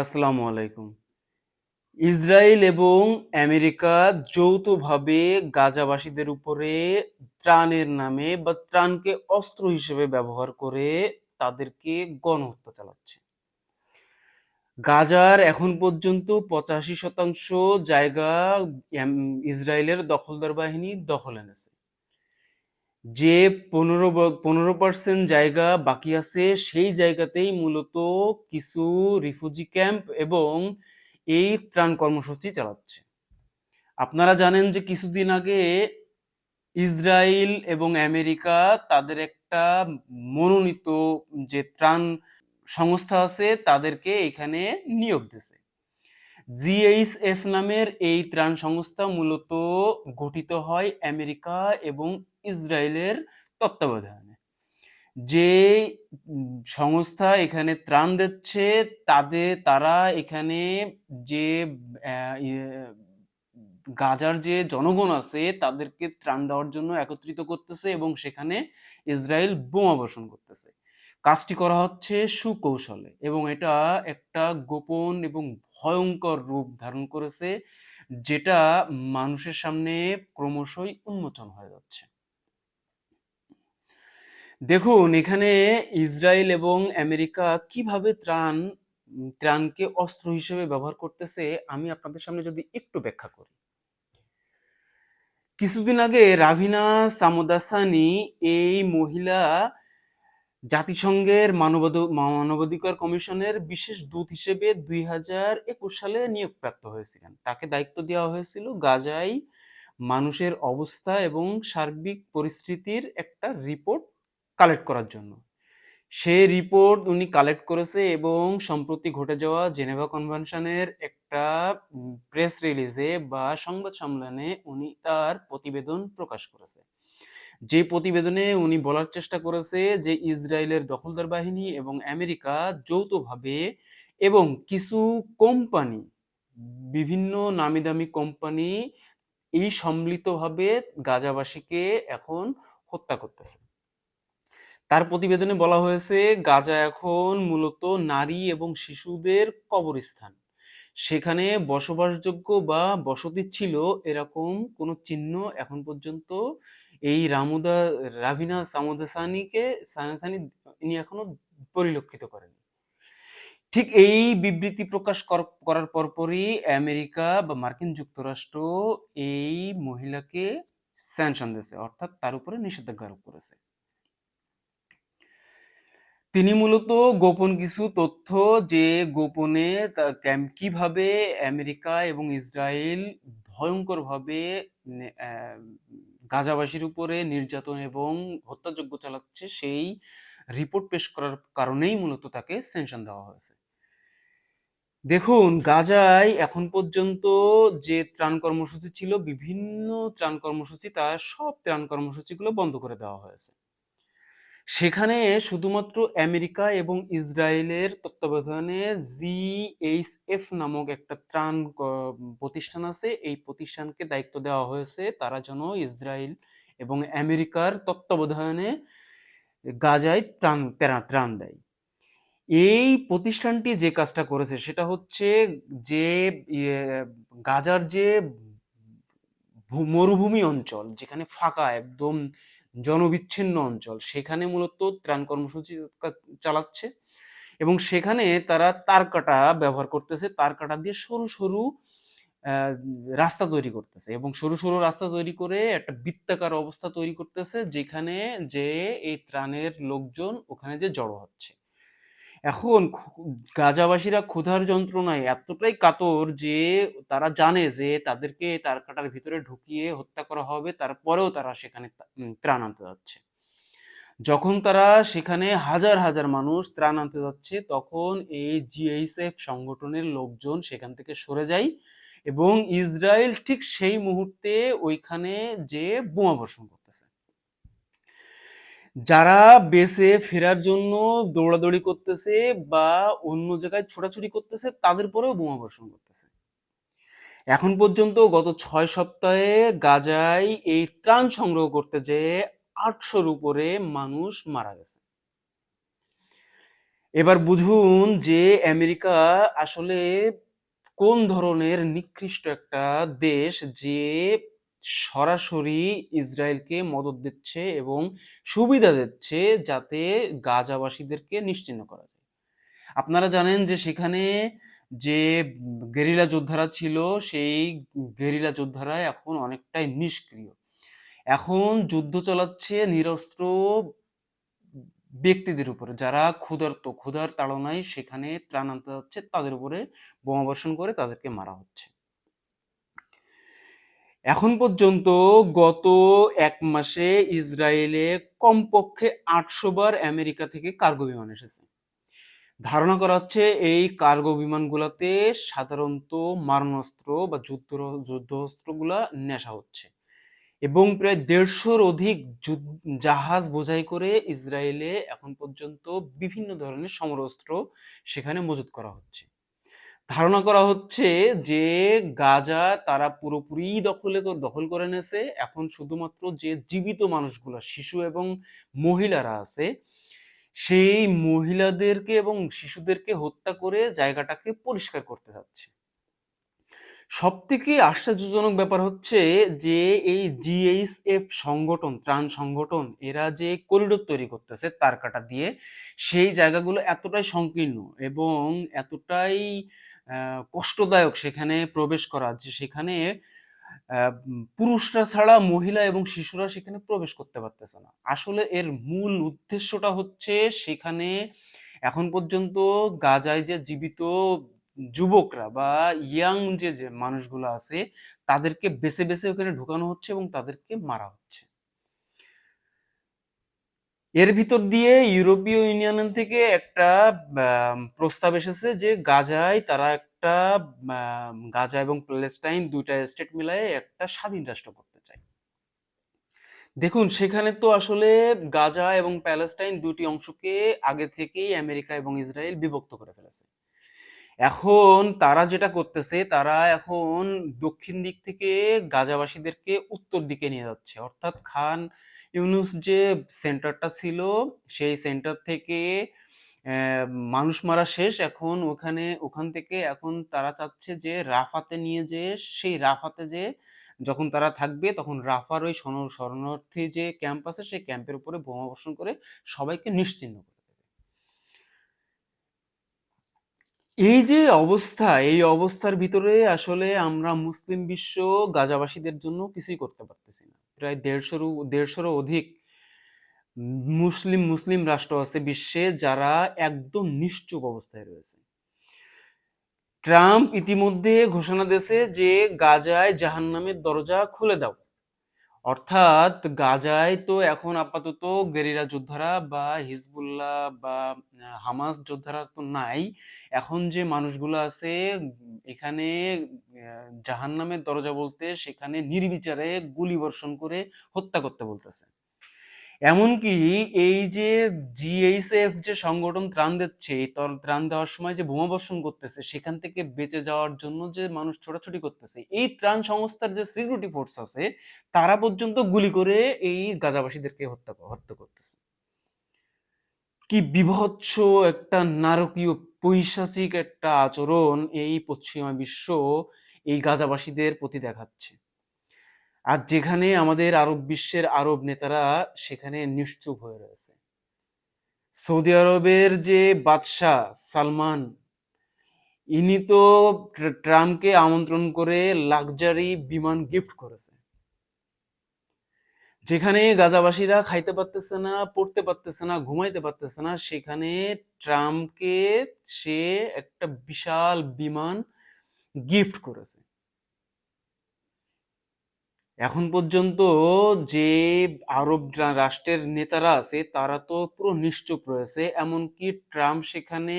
আসসালামু আলাইকুম। ইসরায়েল এবং আমেরিকা যৌথভাবে গাজাবাসীদের উপরে ত্রাণের নামে বা ত্রাণকে অস্ত্র হিসেবে ব্যবহার করে তাদেরকে গণহত্যা চালাচ্ছে। গাজার এখন পর্যন্ত ৮৫% জায়গা ইসরায়েলের দখলদার বাহিনী দখলে এনেছে। যে ১৫ ব ১৫% জায়গা বাকি আছে, সেই জায়গাতেই মূলত কিছু রিফিউজি ক্যাম্প এবং এই ত্রাণ কর্মসূচি চালাচ্ছে। আপনারা জানেন যে কিছুদিন আগে ইসরায়েল এবং আমেরিকা তাদের একটা মনোনীত যে ত্রাণ সংস্থা আছে, তাদেরকে এখানে নিয়োগ দিছে। জিএইচএফ নামের এই ত্রাণ সংস্থা মূলত গঠিত হয় আমেরিকা এবং ইসরায়েলের তত্ত্বাবধানে। যে সংস্থা এখানে ত্রাণ দিচ্ছে তাদের তারা এখানে যে ইয়ে গাজার যে জনগণ আছে, তাদেরকে ত্রাণ দেওয়ার জন্য একত্রিত করতেছে এবং সেখানে ইসরায়েল বোমা বর্ষণ করতেছে। কাজটি করা হচ্ছে সুকৌশলে এবং এটা একটা গোপন এবং ভয়ঙ্কর রূপ ধারণ করেছে, যেটা মানুষের সামনে ক্রমশই উন্মোচন হয়ে যাচ্ছে। দেখুন, এখানে ইসরায়েল এবং আমেরিকা কীভাবে ত্রাণ, ত্রাণকে অস্ত্র হিসেবে ব্যবহার করতেছে, আমি আপনাদের সামনে যদি একটু ব্যাখ্যা করি। কিছুদিন আগে রাভিনা সামদাসানি এই মহিলা জাতিসংঘের মানবাধ মানবাধিকার কমিশনের বিশেষ দূত হিসেবে ২০২১ সালে নিয়োগপ্রাপ্ত হয়েছিলেন। তাকে দায়িত্ব দেওয়া হয়েছিল গাজায় মানুষের অবস্থা এবং সার্বিক পরিস্থিতির একটা রিপোর্ট কালেক্ট করার জন্য। সেই রিপোর্ট উনি কালেক্ট করেছে এবং সম্প্রতি ঘটে যাওয়া জেনেভা কনভেনশনের একটা প্রেস রিলিজে বা সংবাদ সম্মেলনে উনি তার প্রতিবেদন প্রকাশ করেছে। যে প্রতিবেদনে উনি বলার চেষ্টা করেছে যে ইসরায়েলের দখলদার বাহিনী এবং আমেরিকা যৌথভাবে এবং কিছু কোম্পানি বিভিন্ন নামি দামি কোম্পানি এই সম্মিলিতভাবে গাজাবাসীকে এখন হত্যা করতেছে। তার প্রতিবেদনে বলা হয়েছে, গাজা এখন মূলত নারী এবং শিশুদের কবরস্থান। সেখানে বসবাসযোগ্য বা বসতি ছিল এরকম কোনো চিহ্ন এখন পর্যন্ত এই রামুদা, রাভিনা সামুদাসানিকে সানাসানি ইনি এখনও পরিলক্ষিত করেন ঠিক এই বিবৃতি প্রকাশ কর, করার পরপরই আমেরিকা বা মার্কিন যুক্তরাষ্ট্র এই মহিলাকে স্যাংশন দিয়েছে। অর্থাৎ তার উপরে নিষেধাজ্ঞা আরোপ করেছে। তিনি মূলত গোপন কিছু তথ্য যে গোপনে কীভাবে আমেরিকা এবং ইসরায়েল ভয়ংকরভাবে নে গাজাবাসীর উপরে নির্যাতন এবং হত্যাযজ্ঞ চালাচ্ছে, সেই রিপোর্ট পেশ করার কারণেই মূলত তাকে স্যাংশন দেওয়া হয়েছে। দেখুন, গাজায় এখন পর্যন্ত যে ত্রাণ কর্মসূচি ছিল, বিভিন্ন ত্রাণ কর্মসূচি, তার সব ত্রাণ কর্মসূচিগুলো বন্ধ করে দেওয়া হয়েছে। সেখানে শুধুমাত্র আমেরিকা এবং ইসরায়েলের তত্ত্বাবধানে জিএইচএফ নামক একটা ত্রাণ প্রতিষ্ঠান আছে। এই প্রতিষ্ঠানকে দায়িত্ব দেওয়া হয়েছে তারা যেন ইসরায়েল এবং আমেরিকার তত্ত্বাবধানে গাজায় ত্রাণ, ত্রা, ত্রাণ দেয়। এই প্রতিষ্ঠানটি যে কাজটা করেছে সেটা হচ্ছে যে গাজার যে মরুভূমি অঞ্চল যেখানে ফাঁকা একদম জনবিচ্ছিন্ন অঞ্চল সেখানে মূলত ত্রাণ কর্মসূচি চালাচ্ছে এবং সেখানে তারা তারকাটা ব্যবহার করতেছে। তারকাটা দিয়ে সরু, সরু রাস্তা তৈরি করতেছে এবং সরু, সরু রাস্তা তৈরি করে একটা বৃত্তাকার অবস্থা তৈরি করতেছে যেখানে যে এই ত্রাণের লোকজন ওখানে যে জড়ো হচ্ছে। এখন গাজাবাসীরা ক্ষুধার যন্ত্রণায় এতটাই কাতর যে তারা জানে যে তাদেরকে তারকাটার ভিতরে ঢুকিয়ে হত্যা করা হবে তারপরেও তারা সেখানে ত্রাণ আনতে যাচ্ছে। যখন তারা সেখানে হাজার, হাজার মানুষ ত্রাণ আনতে যাচ্ছে তখন এই জিএইচএফ সংগঠনের লোকজন সেখান থেকে সরে যায় এবং ইসরায়েল ঠিক সেই মুহূর্তে ওইখানে যেয়ে বোমা বর্ষণ করতেছে। যারা বেঁচে ফেরার জন্য দৌড়াদৌড়ি করতেছে বা অন্য জায়গায় ছোটাছুটি করতেছে, তাদের পরেও বোমা বর্ষণ করতেছে। এখন পর্যন্ত গত ছয় সপ্তাহে গাজায় এই ত্রাণ সংগ্রহ করতে যেয়ে আটশোর উপরে মানুষ মারা গেছে। এবার বুঝুন যে আমেরিকা আসলে কোন ধরনের নিকৃষ্ট একটা দেশ যে সরাসরি ইসরায়েলকে মদত দিচ্ছে এবং সুবিধা দিচ্ছে যাতে গাজাবাসীদেরকে নিশ্চিহ্ন করা যায়। আপনারা জানেন যে সেখানে যে গেরিলা যোদ্ধারা ছিল, সেই গেরিলা যোদ্ধারা এখন অনেকটাই নিষ্ক্রিয়। এখন যুদ্ধ চালাচ্ছে নিরস্ত্র ব্যক্তিদের উপরে, যারা ক্ষুধার্ত, ক্ষুধার তাড়নায় সেখানে ত্রাণ আনতে যাচ্ছে, তাদের উপরে বোমাবর্ষণ করে তাদেরকে মারা হচ্ছে। এখন পর্যন্ত গত এক মাসে ইসরায়েলে কমপক্ষে আটশো বার আমেরিকা থেকে কার্গো বিমান এসেছে। ধারণা করা হচ্ছে এই কার্গো বিমানগুলোতে সাধারণত মারণাস্ত্র বা যুদ্ধ যুদ্ধস্ত্রগুলা নেশা হচ্ছে এবং প্রায় দেড়শোর অধিক জাহাজ বোঝাই করে ইসরায়েলে এখন পর্যন্ত বিভিন্ন ধরনের সমরাস্ত্র সেখানে মজুত করা হচ্ছে। ধারণা করা হচ্ছে যে গাজা তারা পুরোপুরি দখলে দখল করে নেছে এখন শুধুমাত্র যে জীবিত মানুষগুলো, শিশু এবং মহিলারা আছে, সেই মহিলাদেরকে এবং শিশুদেরকে হত্যা করে জায়গাটাকে পরিষ্কার করতে যাচ্ছে। সব থেকে আশ্চর্যজনক ব্যাপার হচ্ছে যে এই জিএইচএফ সংগঠন, ত্রাণ সংগঠন, এরা যে করিডোর তৈরি করতেছে তার কাটা দিয়ে, সেই জায়গাগুলো এতটাই সংকীর্ণ এবং এতটাই কষ্টদায়ক সেখানে প্রবেশ করা যে সেখানে পুরুষরা ছাড়া মহিলা এবং শিশুরা সেখানে প্রবেশ করতে পারতেছে না। আসলে এর মূল উদ্দেশ্যটা হচ্ছে সেখানে এখন পর্যন্ত গাজায় যে জীবিত যুবকরা বা ইয়াং যে যে মানুষগুলো আছে, তাদেরকে বেছে বেছে ওখানে ঢুকানো হচ্ছে এবং তাদেরকে মারা হচ্ছে। এর ভিতর দিয়ে ইউরোপীয় ইউনিয়ন থেকে একটা প্রস্তাব এসেছে যে গাজায় তারা একটা গাজা এবং প্যালেস্টাইন দুইটা স্টেট মিলায়ে একটা স্বাধীন রাষ্ট্র করতে চায়। দেখুন, সেখানে তো আসলে গাজা এবং প্যালেস্টাইন দুটি অংশকে আগে থেকেই আমেরিকা এবং ইসরায়েল বিভক্ত করে ফেলেছে। এখন তারা যেটা করতেছে, তারা এখন দক্ষিণ দিক থেকে গাজাবাসীদেরকে উত্তর দিকে নিয়ে যাচ্ছে। অর্থাৎ খান ইউনুস যে সেন্টারটা ছিল, সেই সেন্টার থেকে মানুষ মারা শেষ। এখন ওখানে, ওখান থেকে এখন তারা চাচ্ছে যে রাফাতে নিয়ে যে, সেই রাফাতে যে যখন তারা থাকবে, তখন রাফার ওই শরণার্থী যে ক্যাম্প আছে, সেই ক্যাম্পের উপরে বোমা বর্ষণ করে সবাইকে নিশ্চিহ্ন করে এই যে অবস্থা, এই অবস্থার ভিতরে আসলে আমরা মুসলিম বিশ্ব গাজাবাসীদের জন্য কিছুই করতে পারতেছি না। প্রায় দেড়শোরও দেড়শোরও অধিক মুসলিম মুসলিম রাষ্ট্র আছে বিশ্বে যারা একদম নিশ্চুপ অবস্থায় রয়েছে। ট্রাম্প ইতিমধ্যে ঘোষণা দিয়েছে যে গাজায় জাহান নামের দরজা খুলে দাও। অর্থাৎ গাজায় তো এখন আপাতত গেরিরা যোদ্ধারা বা হিজবুল্লাহ বা হামাস যোদ্ধারা তো নাই। এখন যে মানুষগুলো আছে, এখানে জাহান্নামের দরজা বলতে সেখানে নির্বিচারে গুলি বর্ষণ করে হত্যা করতে বলতেছে। এমনকি এই যে জিএইচএফ যে সংগঠন ত্রাণ দিচ্ছে, এই ত্রাণ দেওয়ার সময় যে বোমা বর্ষণ করতেছে, সেখান থেকে বেঁচে যাওয়ার জন্য যে মানুষ ছোটাছুটি করতেছে, এই ত্রাণ সংস্থার যে সিকিউরিটি ফোর্স আছে, তারা পর্যন্ত গুলি করে এই গাজাবাসীদেরকে হত্যা হত্যা করতেছে। কি বিভৎস একটা নারকীয় পৈশাচিক একটা আচরণ এই পশ্চিমা বিশ্ব এই গাজাবাসীদের প্রতি দেখাচ্ছে। আর যেখানে আমাদের আরব বিশ্বের আরব নেতারা সেখানে নিশ্চুপ হয়ে রয়েছে। সৌদি আরবের যে বাদশাহ সালমান, ইনি তো ট্রাম্পকে আমন্ত্রণ করে লাক্সারি বিমান গিফট করেছে। যেখানে গাজাবাসীরা খাইতে পারতেছে না, পড়তে পারতেছে না, ঘুমাইতে পারতেছে না, সেখানে ট্রাম্পকে সে একটা বিশাল বিমান গিফট করেছে। এখন পর্যন্ত যে আরব রাষ্ট্রের নেতারা আছে, তারা তো পুরো নিশ্চুপ রয়েছে। এমনকি ট্রাম্প সেখানে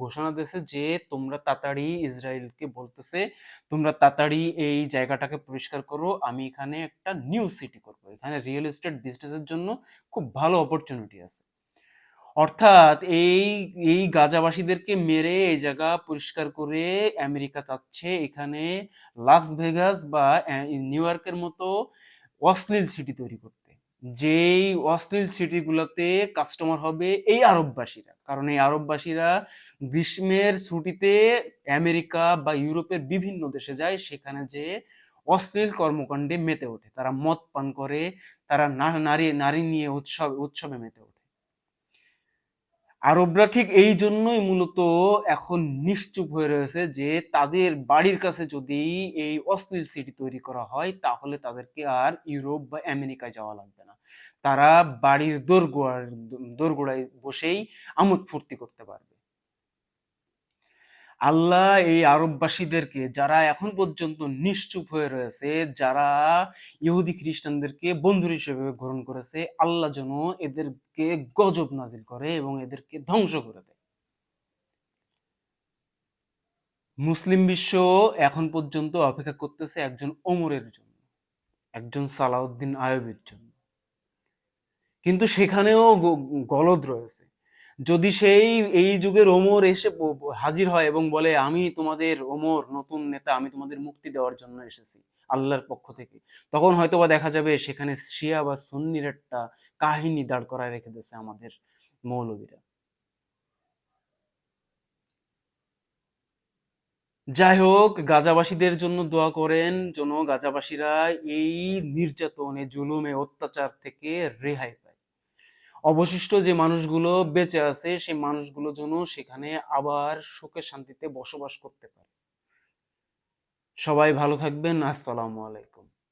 ঘোষণা দিয়েছে যে, তোমরা তাড়াতাড়ি ইসরায়েলকে বলতেছে, তোমরা তাড়াতাড়ি এই জায়গাটাকে পরিষ্কার করো, আমি এখানে একটা নিউ সিটি করব। এখানে রিয়েল এস্টেট বিজনেসের জন্য খুব ভালো অপরচুনিটি আছে। অর্থাৎ এই এই গাজাবাসীদেরকে মেরে এই জায়গা পরিষ্কার করে আমেরিকা চাচ্ছে। এখানে লাস ভেগাস বা নিউ ইয়র্কের মতো অশ্লীল সিটি তৈরি করতে। যেই অশ্লীল সিটিগুলোতে কাস্টমার হবে এই আরববাসীরা। কারণ এই আরববাসীরা গ্রীষ্মের ছুটিতে আমেরিকা বা ইউরোপের বিভিন্ন দেশে যায়, সেখানে যে অশ্লীল কর্মকাণ্ডে মেতে ওঠে। তারা মদ পান করে, তারা নারী নারী নিয়ে উৎসব, উৎসবে মেতে আরবরা ঠিক এই জন্যই মূলত এখন নিশ্চুপ হয়ে রয়েছে যে তাদের বাড়ির কাছে যদি এই অশ্লীল সিটি তৈরি করা হয়, তাহলে তাদেরকে আর ইউরোপ বা আমেরিকায় যাওয়া লাগবে না। তারা বাড়ির দোরগোড়ার দোরগোড়ায় বসেই আমোদ ফুর্তি করতে পারবে। আল্লাহ এই আরববাসীদেরকে, যারা এখন পর্যন্ত নিশ্চুপ হয়ে রয়েছে, যারা ইহুদি খ্রিস্টানদেরকে বন্ধু হিসেবে গ্রহণ করেছে, আল্লাহ যেন এদেরকে গজব নাজিল করে এবং এদেরকে ধ্বংস করে দেয়। মুসলিম বিশ্ব এখন পর্যন্ত অপেক্ষা করতেছে একজন ওমরের জন্য, একজন সালাউদ্দিন আয়বের জন্য। কিন্তু সেখানেও গলদ রয়েছে। যদি সেই, এই যুগের ওমর এসে ব- ব- হাজির হয় এবং বলে, আমি তোমাদের ওমর, নতুন নেতা, আমি তোমাদের মুক্তি দেওয়ার জন্য এসেছি আল্লাহর পক্ষ থেকে, তখন হয়তোবা দেখা যাবে সেখানে শিয়া বা সুন্নির একটা কাহিনী দাঁড় করায় রেখে দিয়েছে আমাদের মৌলবীরা। যাই হোক, গাজাবাসীদের জন্য দোয়া করেন যেন গাজাবাসীরা এই নির্যাতনে, জুলুমে, অত্যাচার থেকে রেহাই অবশিষ্ট যে মানুষগুলো বেঁচে আছে, সেই মানুষগুলো যেন সেখানে আবার সুখে শান্তিতে বসবাস করতে পারে। সবাই ভালো থাকবেন, আসসালামু আলাইকুম।